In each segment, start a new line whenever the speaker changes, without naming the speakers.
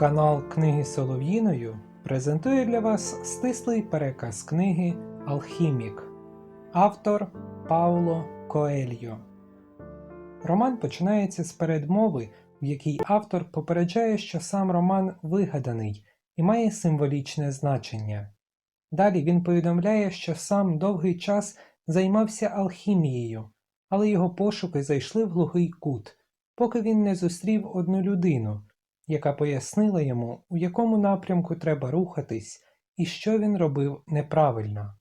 Канал Книги Солов'їною презентує для вас стислий переказ книги Алхімік. Автор Пауло Коельо. Роман починається з передмови, в якій автор попереджає, що сам роман вигаданий і має символічне значення. Далі він повідомляє, що сам довгий час займався алхімією, але його пошуки зайшли в глухий кут, поки він не зустрів одну людину, яка пояснила йому, у якому напрямку треба рухатись і що він робив неправильно.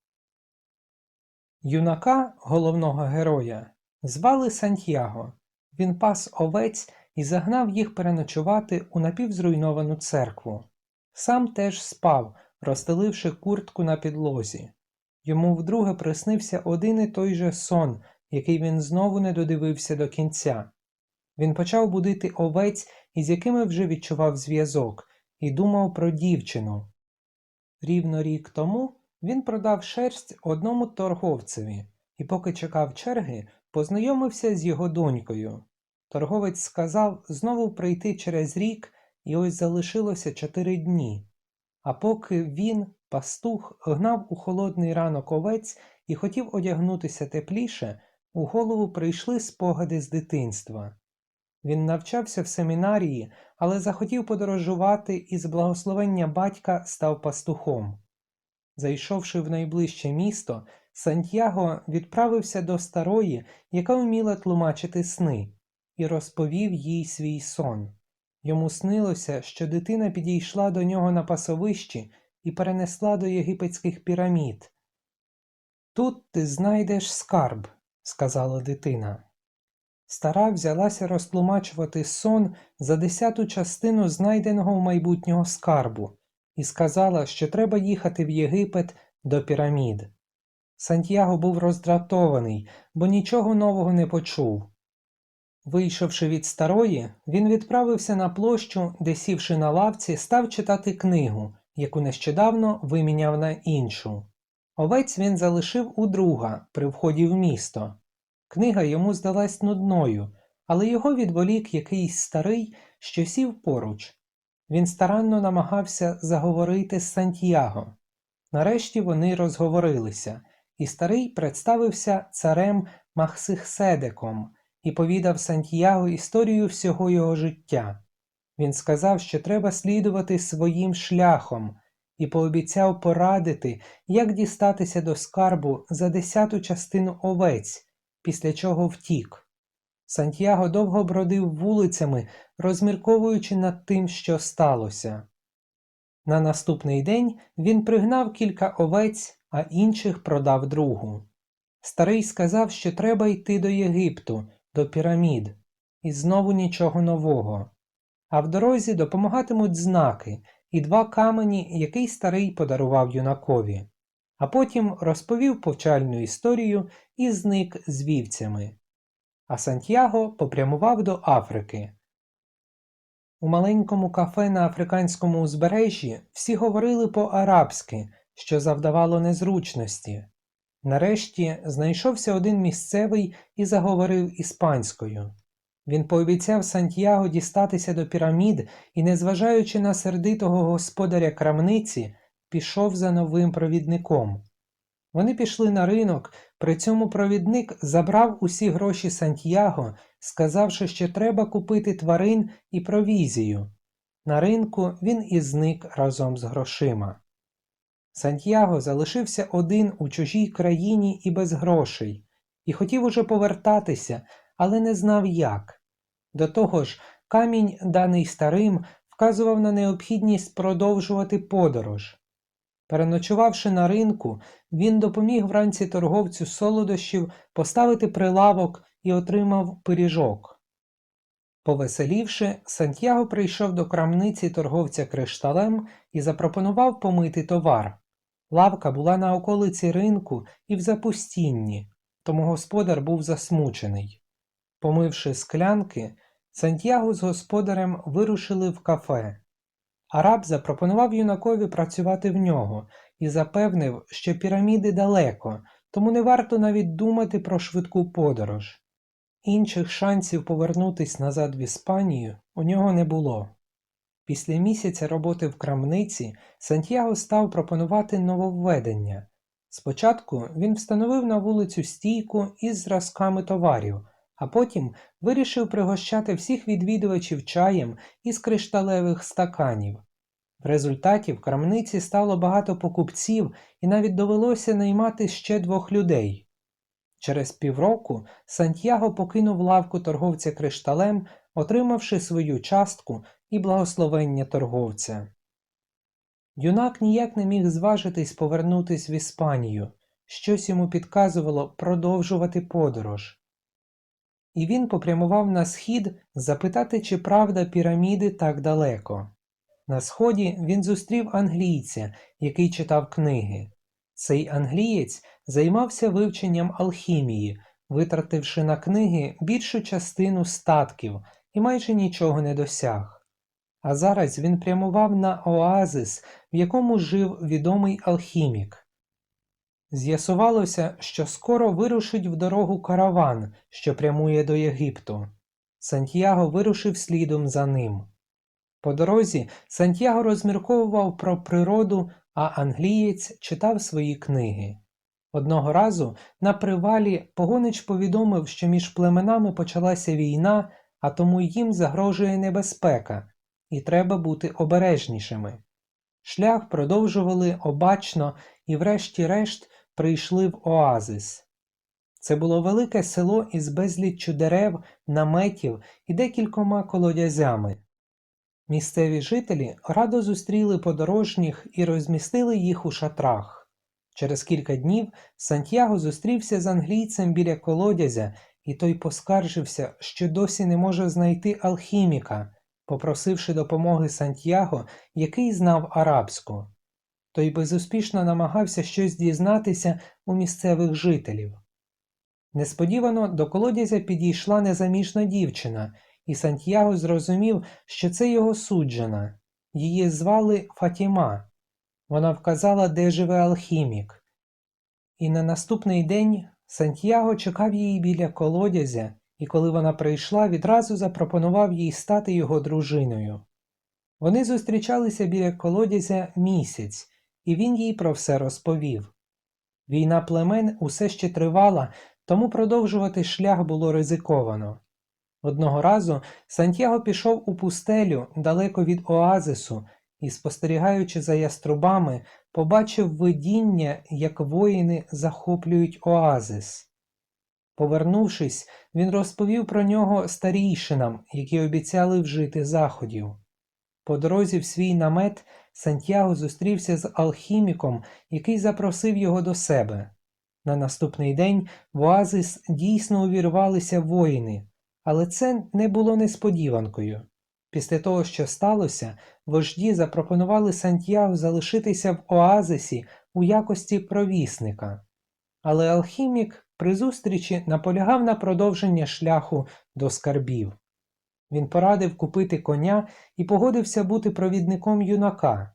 Юнака, головного героя, звали Сантьяго. Він пас овець і загнав їх переночувати у напівзруйновану церкву. Сам теж спав, розстеливши куртку на підлозі. Йому вдруге приснився один і той же сон, який він знову не додивився до кінця. Він почав будити овець, із якими вже відчував зв'язок, і думав про дівчину. Рівно рік тому він продав шерсть одному торговцеві і, поки чекав черги, познайомився з його донькою. Торговець сказав знову прийти через рік, і ось залишилося чотири дні. А поки він, пастух, гнав у холодний ранок овець і хотів одягнутися тепліше, у голову прийшли спогади з дитинства. Він навчався в семінарії, але захотів подорожувати і з благословення батька став пастухом. Зайшовши в найближче місто, Сантьяго відправився до старої, яка вміла тлумачити сни, і розповів їй свій сон. Йому снилося, що дитина підійшла до нього на пасовищі і перенесла до єгипетських пірамід. Тут ти знайдеш скарб, сказала дитина. Стара взялася розтлумачувати сон за десяту частину знайденого в майбутнього скарбу і сказала, що треба їхати в Єгипет до пірамід. Сантьяго був роздратований, бо нічого нового не почув. Вийшовши від старої, він відправився на площу, де, сівши на лавці, став читати книгу, яку нещодавно виміняв на іншу. Овець він залишив у друга при вході в місто. Книга йому здалась нудною, але його відволік якийсь старий, що сів поруч. Він старанно намагався заговорити з Сантьяго. Нарешті вони розговорилися, і старий представився царем Махсихседеком і повідав Сантьяго історію всього його життя. Він сказав, що треба слідувати своїм шляхом, і пообіцяв порадити, як дістатися до скарбу за десяту частину овець після чого втік. Сантьяго довго бродив вулицями, розмірковуючи над тим, що сталося. На наступний день він пригнав кілька овець, а інших продав другу. Старий сказав, що треба йти до Єгипту, до пірамід, і знову нічого нового. А в дорозі допомагатимуть знаки і два камені, який старий подарував юнакові а потім розповів повчальну історію і зник з вівцями. А Сантьяго попрямував до Африки. У маленькому кафе на африканському узбережжі всі говорили по-арабськи, що завдавало незручності. Нарешті знайшовся один місцевий і заговорив іспанською. Він пообіцяв Сантьяго дістатися до пірамід і, незважаючи на сердитого господаря крамниці, пішов за новим провідником. Вони пішли на ринок, при цьому провідник забрав усі гроші Сантьяго, сказавши, що треба купити тварин і провізію. На ринку він і зник разом з грошима. Сантьяго залишився один у чужій країні і без грошей, і хотів уже повертатися, але не знав як. До того ж, камінь, даний старим, вказував на необхідність продовжувати подорож. Переночувавши на ринку, він допоміг вранці торговцю солодощів поставити прилавок і отримав пиріжок. Повеселівши, Сантьяго прийшов до крамниці торговця кришталем і запропонував помити товар. Лавка була на околиці ринку і в запустінні, тому господар був засмучений. Помивши склянки, Сантьяго з господарем вирушили в кафе. Араб запропонував юнакові працювати в нього і запевнив, що піраміди далеко, тому не варто навіть думати про швидку подорож. Інших шансів повернутись назад в Іспанію у нього не було. Після місяця роботи в крамниці Сантьяго став пропонувати нововведення. Спочатку він встановив на вулицю стійку із зразками товарів, а потім вирішив пригощати всіх відвідувачів чаєм із кришталевих стаканів. В результаті в крамниці стало багато покупців і навіть довелося наймати ще двох людей. Через півроку Сантьяго покинув лавку торговця кришталем, отримавши свою частку і благословення торговця. Юнак ніяк не міг зважитись повернутись в Іспанію, щось йому підказувало продовжувати подорож. І він попрямував на схід запитати, чи правда піраміди так далеко. На сході він зустрів англійця, який читав книги. Цей англієць займався вивченням алхімії, витративши на книги більшу частину статків і майже нічого не досяг. А зараз він прямував на оазис, в якому жив відомий алхімік. З'ясувалося, що скоро вирушить в дорогу караван, що прямує до Єгипту. Сантьяго вирушив слідом за ним. По дорозі Сантьяго розмірковував про природу, а англієць читав свої книги. Одного разу на привалі погонич повідомив, що між племенами почалася війна, а тому їм загрожує небезпека, і треба бути обережнішими. Шлях продовжували обачно і, врешті-решт, прийшли в оазис. Це було велике село із безліччю дерев, наметів і декількома колодязями. Місцеві жителі радо зустріли подорожніх і розмістили їх у шатрах. Через кілька днів Сантьяго зустрівся з англійцем біля колодязя, і той поскаржився, що досі не може знайти алхіміка, попросивши допомоги Сантьяго, який знав арабську. Той безуспішно намагався щось дізнатися у місцевих жителів. Несподівано до колодязя підійшла незаміжна дівчина, і Сантьяго зрозумів, що це його суджена. Її звали Фатіма. Вона вказала, де живе алхімік. І на наступний день Сантьяго чекав її біля колодязя, і коли вона прийшла, відразу запропонував їй стати його дружиною. Вони зустрічалися біля колодязя місяць, і він їй про все розповів. Війна племен усе ще тривала, тому продовжувати шлях було ризиковано. Одного разу Сантьяго пішов у пустелю далеко від оазису і, спостерігаючи за яструбами, побачив видіння, як воїни захоплюють оазис. Повернувшись, він розповів про нього старійшинам, які обіцяли вжити заходів. По дорозі в свій намет Сантьяго зустрівся з алхіміком, який запросив його до себе. На наступний день в оазис дійсно увірвалися воїни, але це не було несподіванкою. Після того, що сталося, вожді запропонували Сантьяго залишитися в оазисі у якості провісника. Але алхімік при зустрічі наполягав на продовження шляху до скарбів. Він порадив купити коня і погодився бути провідником юнака.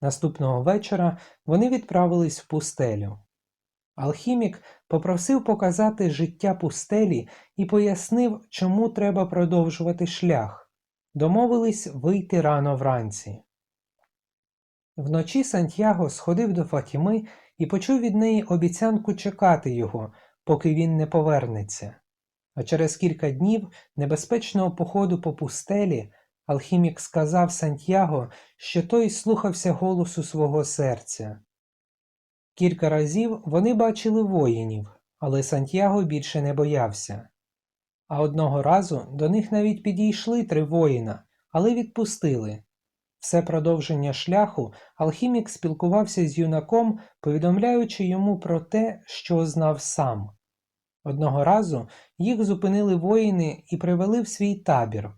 Наступного вечора вони відправились в пустелю. Алхімік попросив показати життя пустелі і пояснив, чому треба продовжувати шлях. Домовились вийти рано вранці. Вночі Сантьяго сходив до Фатіми і почув від неї обіцянку чекати його, поки він не повернеться. А через кілька днів небезпечного походу по пустелі алхімік сказав Сантьяго, що той слухався голосу свого серця. Кілька разів вони бачили воїнів, але Сантьяго більше не боявся. А одного разу до них навіть підійшли три воїна, але відпустили. Все продовження шляху алхімік спілкувався з юнаком, повідомляючи йому про те, що знав сам. Одного разу їх зупинили воїни і привели в свій табір.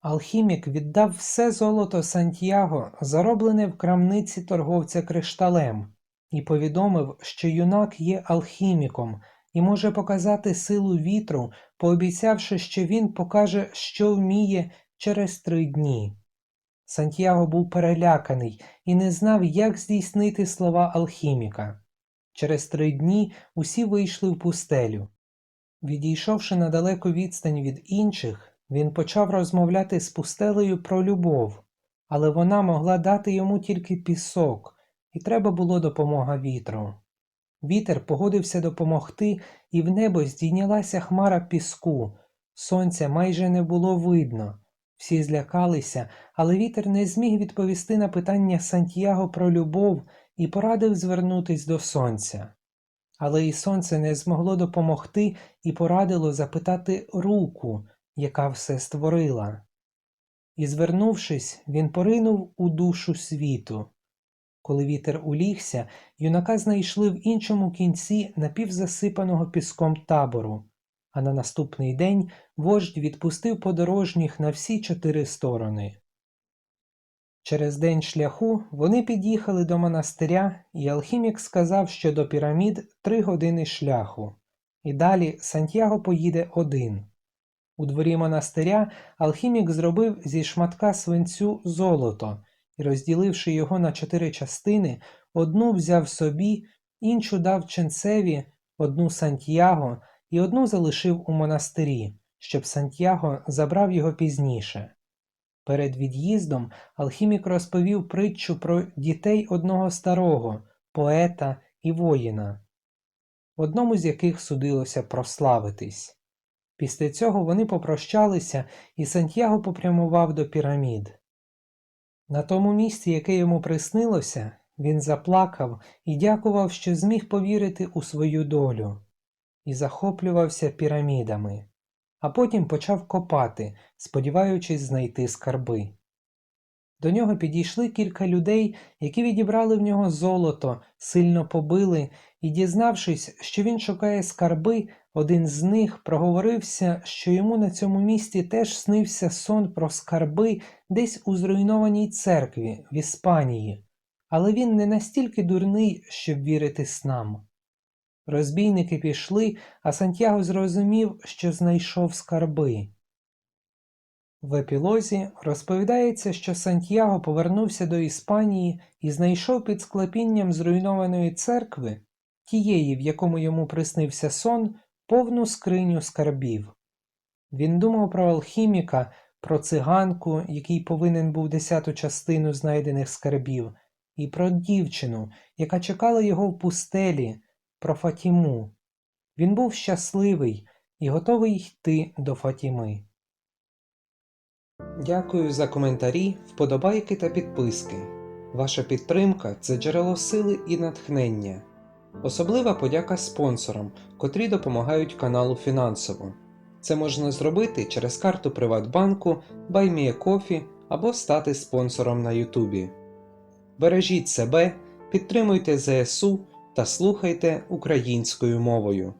Алхімік віддав все золото Сантьяго, зароблене в крамниці торговця кришталем, і повідомив, що юнак є алхіміком і може показати силу вітру, пообіцявши, що він покаже, що вміє через три дні. Сантьяго був переляканий і не знав, як здійснити слова алхіміка. Через три дні усі вийшли в пустелю. Відійшовши на далеку відстань від інших, Він почав розмовляти з пустелею про любов, але вона могла дати йому тільки пісок, і треба було допомога вітру. Вітер погодився допомогти, і в небо здійнялася хмара піску. Сонця майже не було видно. Всі злякалися, але вітер не зміг відповісти на питання Сантьяго про любов і порадив звернутись до сонця. Але і сонце не змогло допомогти і порадило запитати руку, яка все створила. І, звернувшись, він поринув у душу світу. Коли вітер улігся, юнака знайшли в іншому кінці напівзасипаного піском табору, а на наступний день вождь відпустив подорожніх на всі чотири сторони. Через день шляху вони під'їхали до монастиря, і алхімік сказав, що до пірамід три години шляху, і далі Сантьяго поїде один. У дворі монастиря алхімік зробив зі шматка свинцю золото і, розділивши його на чотири частини, одну взяв собі, іншу дав ченцеві, одну Сантьяго і одну залишив у монастирі, щоб Сантьяго забрав його пізніше. Перед від'їздом алхімік розповів притчу про дітей одного старого, поета і воїна, одному з яких судилося прославитись. Після цього вони попрощалися, і Сантьяго попрямував до пірамід. На тому місці, яке йому приснилося, він заплакав і дякував, що зміг повірити у свою долю, і захоплювався пірамідами, а потім почав копати, сподіваючись знайти скарби. До нього підійшли кілька людей, які відібрали в нього золото, сильно побили, і, дізнавшись, що він шукає скарби, один з них проговорився, що йому на цьому місці теж снився сон про скарби десь у зруйнованій церкві в Іспанії, але він не настільки дурний, щоб вірити снам. Розбійники пішли, а Сантьяго зрозумів, що знайшов скарби. В епілозі розповідається, що Сантьяго повернувся до Іспанії і знайшов під склепінням зруйнованої церкви, тієї, в якому йому приснився сон, повну скриню скарбів. Він думав про алхіміка, про циганку, який повинен був десяту частину знайдених скарбів, і про дівчину, яка чекала його в пустелі, про Фатіму. Він був щасливий і готовий йти до Фатіми. Дякую за коментарі, вподобайки та підписки. Ваша підтримка це джерело сили і натхнення. Особлива подяка спонсорам, котрі допомагають каналу фінансово. Це можна зробити через карту Приватбанку, BuyMeACoffee або стати спонсором на Ютубі. Бережіть себе, підтримуйте ЗСУ та слухайте українською мовою.